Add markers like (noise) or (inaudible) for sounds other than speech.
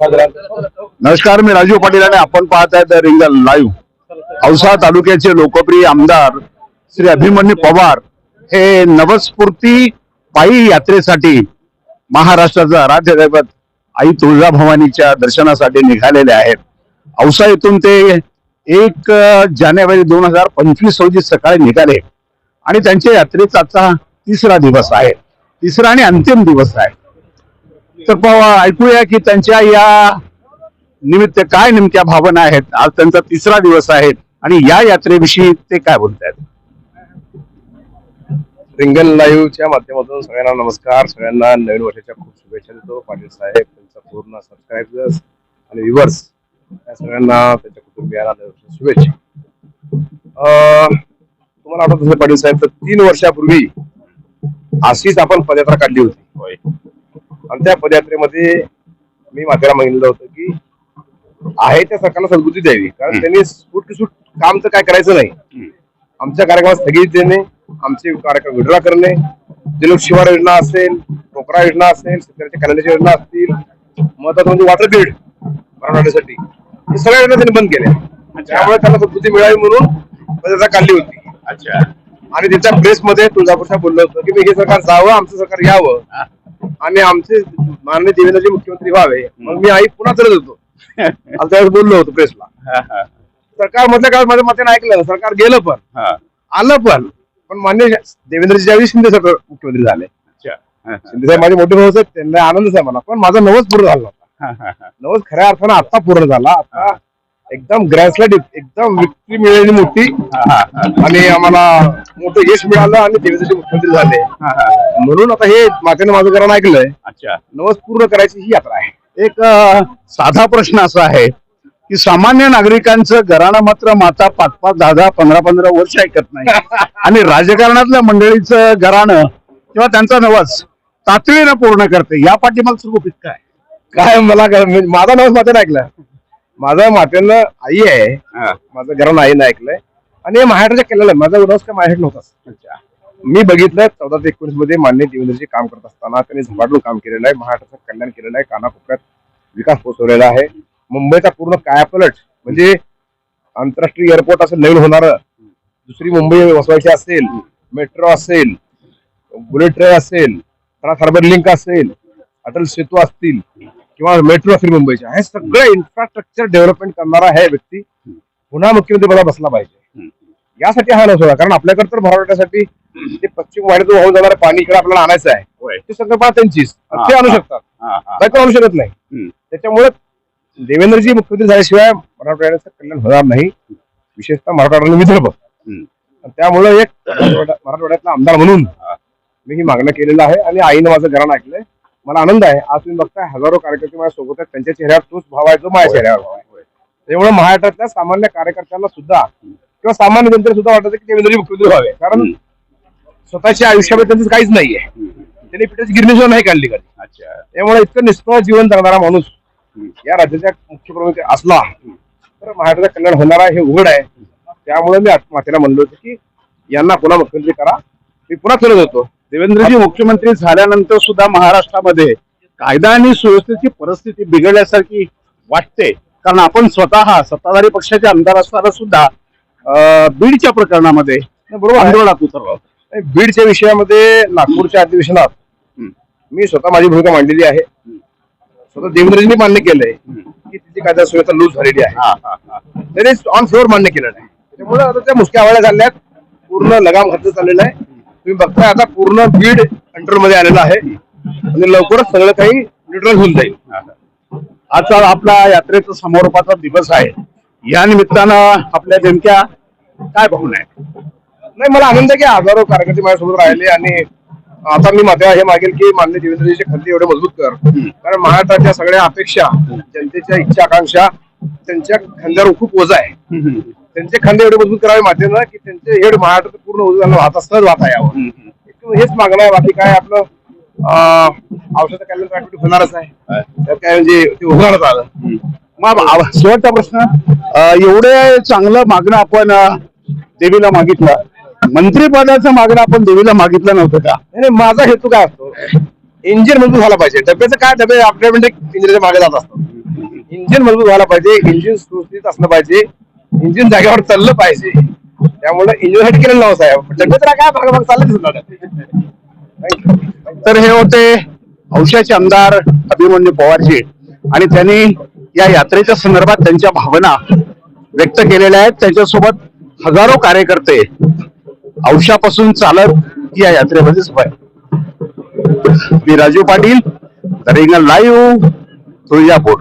नमस्कार मी राजीव पाटील आणि आपण पाहत आहेत रिंगल लाईव्ह औसा तालुक्याचे लोकप्रिय आमदार श्री अभिमन्यू पवार हे नवस्फूर्ती पायी यात्रेसाठी महाराष्ट्राचा राज्यदैवत आई तुळजाभवानीच्या दर्शनासाठी निघालेले आहेत. औसा येथून ते एक जानेवारी दोन हजार पंचवीस रोजी सकाळी निघाले आणि त्यांच्या यात्रेचा आजचा तिसरा दिवस आहे. तिसरा आणि अंतिम दिवस आहे. तर पाहू- ऐकूया की त्यांच्या या निमित्त काय नेमक्या भावना आहेत. आज त्यांचा तिसरा दिवस आहे आणि या यात्रेविषयी ते काय बोलतायत? रिंगल लाईव्हच्या माध्यमातून सगळ्यांना नमस्कार. सगळ्यांना नवीन वर्षाच्या खूप शुभेच्छा देतो. पाटील साहेब त्यांचा पूर्ण सबस्क्रायबर्स आणि व्ह्युअर्स या सगळ्यांना त्यांच्या कुटुंबियांना नवीन वर्षाच्या शुभेच्छा. अं, तुम्हाला आठवत असेल पाटील साहेब तर तीन वर्षापूर्वी अशीच आपण पदयात्रा काढली होती. आणि त्या पदयात्रेमध्ये मी माथेरा मागितलं होतं की आहे त्या सरकारला सद्बुद्धी द्यावी कारण त्यांनी सूट की सूट काम तर काय करायचं नाही. आमच्या कार्यक्रमात स्थगित देणे आमचे कार्यक्रम विड्रॉ करणे. जल शिवार योजना असेल कोकरा योजना असेल शेतकऱ्याच्या कल्याणाच्या योजना असतील महत्वाचं म्हणजे वॉटर ग्रीड मराठवाड्यासाठी. हे सगळ्या योजना त्यांनी बंद केल्या. त्यामुळे त्यांना सद्बुद्धी मिळावी म्हणून पदयात्रा काढली होती. अच्छा. आणि त्यांच्या प्रेसमध्ये तुळजापूरच्या बोललं होतं की मी हे सरकार जावं आमचं सरकार यावं. आणि आमचे माननीय देवेंद्रजी मुख्यमंत्री व्हावे मग मी आई पुन्हा करत होतो. (laughs) आणि त्यावेळेस बोललो होतो प्रेसला सरकार मधल्या काळात माझ्या मते ऐकलं सरकार गेलं पण. आलं पण. पण मान्य देवेंद्रजी ज्यावेळी शिंदे सरकार मुख्यमंत्री झाले. शिंदे साहेब माझे मोठे भाऊ आहेत त्यांना आनंदच आहे मला पण माझा नवस पूर्ण झाला होता. नवस खऱ्या अर्थानं आता पूर्ण झाला. आता एकदम ग्रँडस्लाइड एकदम विक्री मिळाली मोठी. आणि आम्हाला मोठं यश मिळालं आणि देवेंद्रजी मुख्यमंत्री झाले. म्हणून आता हे माझ्याने माझं कारण ऐकलंय. अच्छा. नवस पूर्ण करायची ही यात्रा आहे. एक साधा प्रश्न असा आहे की सामान्य नागरिकांचं घराणं मात्र माता पाच पाच दहा दहा पंधरा पंधरा वर्ष ऐकत नाही. (laughs) आणि राजकारणातल्या मंडळीचं घराणं किंवा त्यांचा नवस तातडीनं पूर्ण करते. या पाठीमागचं गुपित काय काय मला माझा नवस माझ्याने ऐकलं माझा मातेनं आई आहे. माझं घरानं आईनं ऐकलंय. आणि हे महाराष्ट्राच्या केलेलं आहे. माझा नवस काय माझ्याकडे नव्हताच. मी बघितलं चौदा ते एकोणीसमध्ये मान्य देवेंद्रजी काम करत असताना त्यांनी झपाटून काम केलेलं आहे. महाराष्ट्राचं कल्याण केलेलं आहे. कानाकोपऱ्यात विकास पोहोचवलेला आहे. मुंबईचा पूर्ण कायापलट म्हणजे आंतरराष्ट्रीय एअरपोर्ट असं नवीन होणार. दुसरी मुंबई वसवायची असेल मेट्रो असेल बुलेट ट्रेन असेल ट्रान्स हार्बर लिंक असेल अटल सेतू असतील किंवा मेट्रो असेल मुंबईच्या. हे सगळं इन्फ्रास्ट्रक्चर डेव्हलपमेंट करणारा हे व्यक्ती पुन्हा मुख्यमंत्री पदा बसला पाहिजे. यासाठी हा नसोडा कारण आपल्याकडे तर मराठवाड्यासाठी ते पश्चिम वाड्यातून वाहून जाणारं पाणी इकडे आपल्याला आणायचं आहे. ते संकल्पना त्यांचीच ते आणू शकतात. बायको आणू शकत नाही. त्याच्यामुळे देवेंद्रजी मुख्यमंत्री झाल्याशिवाय मराठवाड्याचं कल्याण होणार नाही. विशेषतः मराठवाडा आणि विदर्भ त्यामुळे एक मराठवाड्या- मराठवाड्यातला आमदार म्हणून मी ही मागणं केलेलं आहे आणि आईनं माझं घराणं ऐकलंय. मला आनंद आहे. आज तुम्ही बघताय हजारो कार्यकर्ते माझ्या सोबत आहेत. त्यांच्या चेहऱ्यावर तोच भाव आहे जो माझ्या चेहऱ्यावर भाव आहे. त्यामुळे महाराष्ट्रातल्या सामान्य कार्यकर्त्यांना सुद्धा किंवा सामान्य जनतेला सुद्धा वाटतं की देवेंद्रजी मुख्यमंत्री व्हावे. कारण स्वतःच्या आयुष्यामध्ये त्यांचं काहीच नाहीये. त्यांनी पिठाची गिरणी सुद्धा नाही काढली कधी. अच्छा. त्यामुळे इतकं निष्फळ जीवन जगणारा माणूस या राज्याच्या मुख्यप्रमुख असला तर महाराष्ट्राचं कल्याण होणार आहे हे उघड आहे. त्यामुळे मी मातेला म्हणलो होतो की यांना पुन्हा मुख्यमंत्री करा. मी पुन्हा फिरत होतो. देवेंद्रजी मुख्यमंत्री झाल्यानंतर सुद्धा महाराष्ट्रामध्ये कायदा आणि सुव्यवस्थेची परिस्थिती बिघडल्यासारखी वाटते. कारण आपण स्वतः सत्ताधारी पक्षाचे आमदार असताना सुद्धा बीडच्या प्रकरणामध्ये बरोबर. आंदोलनात उतरलो बीडच्या विषयामध्ये नागपूरच्या अधिवेशनात. मी स्वतः माझी भूमिका मांडलेली आहे. स्वतः देवेंद्रजींनी मान्य केलंय की तिची कायदा सुव्यवस्था लूज झालेली आहे. त्यांनी ऑन फ्लोअर मान्य केलं नाही. त्यामुळे आता त्या मुसक्या आवाळ्या झाल्यात. पूर्ण लगाम खर्च चाललेला आहे. तुम्ही बघताय आता पूर्ण बीड कंट्रोलमध्ये आलेला आहे. आणि लवकरच सगळं काही न्यूट्रल होऊन जाईल. आजचा आपला यात्रेचा समारोपाचा दिवस आहे. या निमित्तानं आपल्या नेमक्या काय भावना आहे नाही मला आनंद आहे की हजारो कार्यकर्ते माझ्यासोबत राहिले आणि आता मी माझ्या हे मागेल की मान्य देवेंद्रजीचे खांदे एवढे मजबूत कर. कारण महाराष्ट्राच्या सगळ्या अपेक्षा जनतेच्या इच्छा आकांक्षा त्यांच्या खांद्यावर खूप ओझ आहे. त्यांचे खांदे एवढे मजबूत करावे माध्यम की त्यांचे हेड महाराष्ट्रात पूर्ण ओझ वाहता सहज वाहता यावं हेच मागणं आहे बाकी काय आपलं औषध कल्याण होणारच आहे त्यात काय म्हणजे ते होणारच आलं. मग शेवटचा प्रश्न. एवढे चांगलं मागणं आपण देवीला मागितलं. मंत्रीपदाचं मागणं आपण देवीला मागितलं नव्हतं का? नाही नाही, माझा हेतू काय असतो? इंजिन मजबूत झाला पाहिजे. डब्याचं काय डबे आपल्या म्हणजे इंजिनच्या मागे जात असतात. इंजिन मजबूत व्हायला पाहिजे इंजिन सुस्थित असलं पाहिजे इंजिन जागेवर चाललं पाहिजे. त्यामुळे इंजिनसाठी केलेलं नाव साहेब. जगत काय भागाभाग चाललं तर हे होते औशाचे आमदार अभिमन्यू पवारजी आणि त्यांनी या यात्रेच्या संदर्भात त्यांच्या भावना व्यक्त केलेल्या आहेत. त्यांच्यासोबत हजारो कार्यकर्ते औषापासून चालत या यात्रेमध्ये सफाय मी राजू पाटील रिंगल लाईव्ह तुळजापूर.